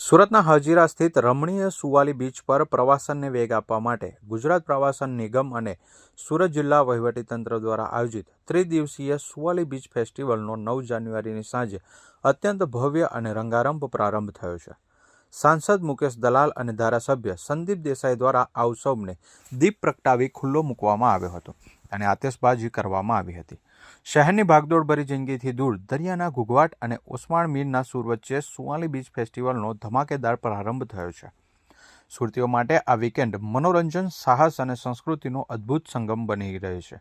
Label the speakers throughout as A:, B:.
A: સુરતના હજીરા સ્થિત રમણીય સુવાલી બીચ પર પ્રવાસનને વેગ આપવા માટે ગુજરાત પ્રવાસન નિગમ અને સુરત જિલ્લા વહીવટીતંત્ર દ્વારા આયોજિત ત્રિદિવસીય સુવાલી બીચ ફેસ્ટિવલનો નવ જાન્યુઆરીની સાંજે અત્યંત ભવ્ય અને રંગારંભ પ્રારંભ થયો છે. સાંસદ મુકેશ દલાલ અને ધારાસભ્ય સંદીપ દેસાઈ દ્વારા આ ઉત્સવને દીપ પ્રગટાવી ખુલ્લો મૂકવામાં આવ્યો હતો અને આતશબાજી કરવામાં આવી હતી. શહેરની ભાગદોડભરી જિંદગીથી દૂર દરિયાના ઘૂઘવાટ અને ઓસમાણ મીરના સૂર વચ્ચે સુવાલી બીચ ફેસ્ટિવલનો ધમાકેદાર પ્રારંભ થયો છે. સુરતીઓ માટે આ વીકેન્ડ મનોરંજન, સાહસ અને સંસ્કૃતિનો અદ્ભુત સંગમ બની રહ્યો છે.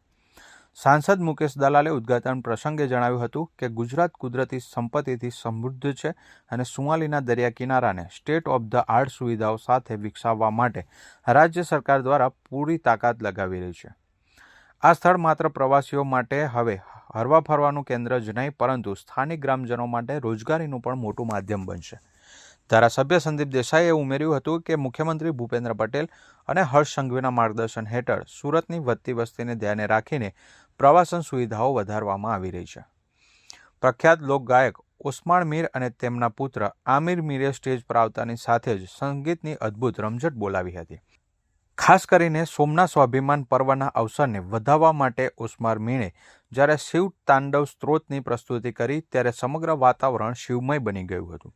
A: સાંસદ મુકેશ દલાલે ઉદ્ઘાટન પ્રસંગે જણાવ્યું હતું કે ગુજરાત કુદરતી સંપત્તિથી સમૃદ્ધ છે અને સુવાલીના દરિયા કિનારાને સ્ટેટ ઓફ ધ આર્ટ સુવિધાઓ સાથે વિકસાવવા માટે રાજ્ય સરકાર દ્વારા પૂરી તાકાત લગાવી રહી છે. આ સ્થળ માત્ર પ્રવાસીઓ માટે હવે હરવા ફરવાનું કેન્દ્ર જ નહીં, પરંતુ સ્થાનિક ગ્રામજનો માટે રોજગારીનું પણ મોટું માધ્યમ બનશે. ધારાસભ્ય સંદીપ દેસાઈએ ઉમેર્યું હતું કે મુખ્યમંત્રી ભૂપેન્દ્ર પટેલ અને હર્ષ સંઘવીના માર્ગદર્શન હેઠળ સુરતની વધતી વસ્તીને ધ્યાને રાખીને પ્રવાસન સુવિધાઓ વધારવામાં આવી રહી છે. પ્રખ્યાત લોકગાયક ઓસ્માણ મીર અને તેમના પુત્ર આમિર મીરે સ્ટેજ પર આવતાની સાથે જ સંગીતની અદ્ભુત રમઝટ બોલાવી હતી. ખાસ કરીને સોમનાથ સ્વાભિમાન પર્વના અવસરને વધાવવા માટે ઉસ્માર મીણે જ્યારે શિવ તાંડવ સ્ત્રોતની પ્રસ્તુતિ કરી ત્યારે સમગ્ર વાતાવરણ શિવમય બની ગયું હતું.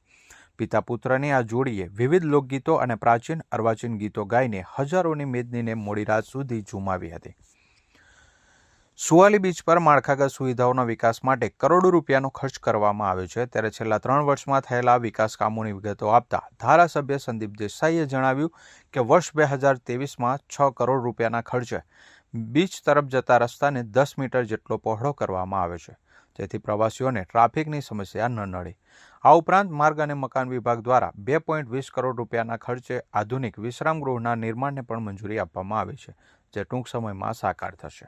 A: પિતા પુત્રની આ જોડીએ વિવિધ લોકગીતો અને પ્રાચીન અર્વાચીન ગીતો ગાઈને હજારોની મેદનીને મોડી રાત સુધી ઝુમાવી હતી. સુવાલી બીચ પર માળખાગત સુવિધાઓના વિકાસ માટે કરોડો રૂપિયાનો ખર્ચ કરવામાં આવ્યો છે. ત્યારે છેલ્લા ત્રણ વર્ષમાં થયેલા વિકાસ કામોની વિગતો આપતા ધારાસભ્ય સંદીપ દેસાઈએ જણાવ્યું કે વર્ષ બે હજાર તેવીસમાં છ કરોડ રૂપિયાના ખર્ચે બીચ તરફ જતા રસ્તાને દસ મીટર જેટલો પહોળો કરવામાં આવ્યો છે. જેથી પ્રવાસીઓને ટ્રાફિકની સમસ્યા ન નડે. આ ઉપરાંત માર્ગ અને મકાન વિભાગ દ્વારા બે પોઈન્ટ વીસ કરોડ રૂપિયાના ખર્ચે આધુનિક વિશ્રામ ગૃહના નિર્માણને પણ મંજૂરી આપવામાં આવી છે, જે ટૂંક સમયમાં સાકાર થશે.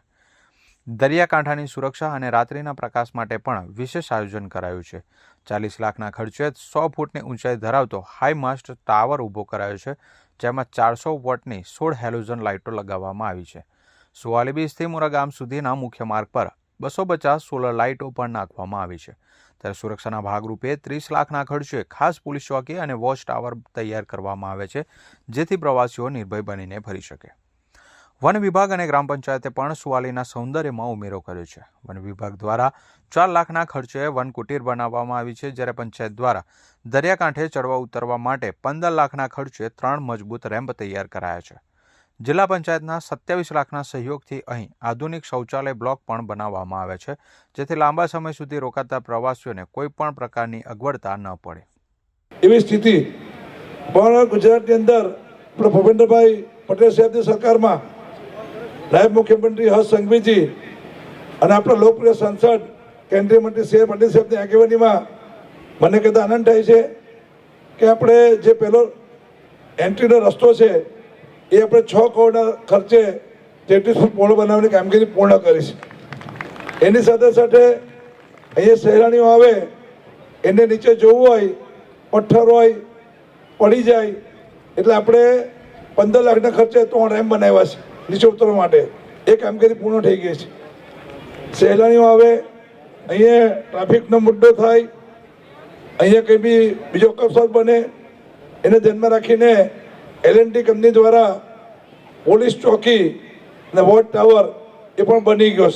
A: દરિયાકાંઠાની સુરક્ષા અને રાત્રિના પ્રકાશ માટે પણ વિશેષ આયોજન કરાયું છે. ચાલીસ લાખના ખર્ચે સો ફૂટની ઊંચાઈ ધરાવતો હાઈ માસ્ટ ટાવર ઊભો કરાયો છે, જેમાં ચારસો વોટની સોળ હેલોજન લાઇટો લગાવવામાં આવી છે. સુવાલી બીચથી મુરા ગામ સુધીના મુખ્ય માર્ગ પર બસો પચાસ સોલર લાઇટો પણ નાખવામાં આવી છે. ત્યારે સુરક્ષાના ભાગરૂપે ત્રીસ લાખના ખર્ચે ખાસ પોલીસ ચોકી અને વોચ ટાવર તૈયાર કરવામાં આવે છે, જેથી પ્રવાસીઓ નિર્ભય બનીને ફરી શકે. વન વિભાગ અને ગ્રામ પંચાયતે પણ સુવાલીના સૌંદર્યમાં ઉમેરો કર્યો છે. વન વિભાગ દ્વારા ચાર લાખના ખર્ચે વન કુટીર બનાવવામાં આવી છે, જ્યારે પંચાયત દ્વારા દરિયાકાંઠે ચડવા ઉતરવા માટે પંદર લાખના ખર્ચે ત્રણ મજબૂત રેમ્પ તૈયાર કરાયા છે. જિલ્લા પંચાયતના સત્યાવીસ લાખના સહયોગથી અહીં આધુનિક શૌચાલય બ્લોક પણ બનાવવામાં આવે છે, જેથી લાંબા સમય સુધી રોકાતા પ્રવાસીઓને કોઈ પણ પ્રકારની અગવડતા ન પડે.
B: એવી સ્થિતિ પણ ગુજરાતની અંદર ભૂપેન્દ્રભાઈ પટેલ સાહેબની સરકારમાં નાયબ મુખ્યમંત્રી હર્ષ સંઘવીજી અને આપણા લોકપ્રિય સાંસદ કેન્દ્રીય મંત્રી સી પાટીલ સાહેબની આગેવાનીમાં મને કહેતા આનંદ થાય છે કે આપણે જે પહેલો એન્ટ્રીનો રસ્તો છે, એ આપણે છ કરોડના ખર્ચે તેત્રીસ ફૂટ પહોળો બનાવવાની કામગીરી પૂર્ણ કરી છે. એની સાથે સાથે અહીંયા સહેલાણીઓ આવે, એને નીચે જોવું હોય, પથ્થર હોય, પડી જાય, એટલે આપણે પંદર લાખના ખર્ચે ત્રણ રેમ બનાવ્યા છે. નીચે ઉતરવા માટે. એ કામગીરી પૂર્ણ થઈ ગઈ છે. સહેલાણીઓ આવે, અહીંયા ટ્રાફિકનો મુદ્દો થાય, અહીંયા કંઈ બી બીજો અકસ્માત બને, એને ધ્યાનમાં રાખીને એલ કંપની દ્વારા પોલીસ ચોકી અને વોચ ટાવર એ પણ બની ગયો છે.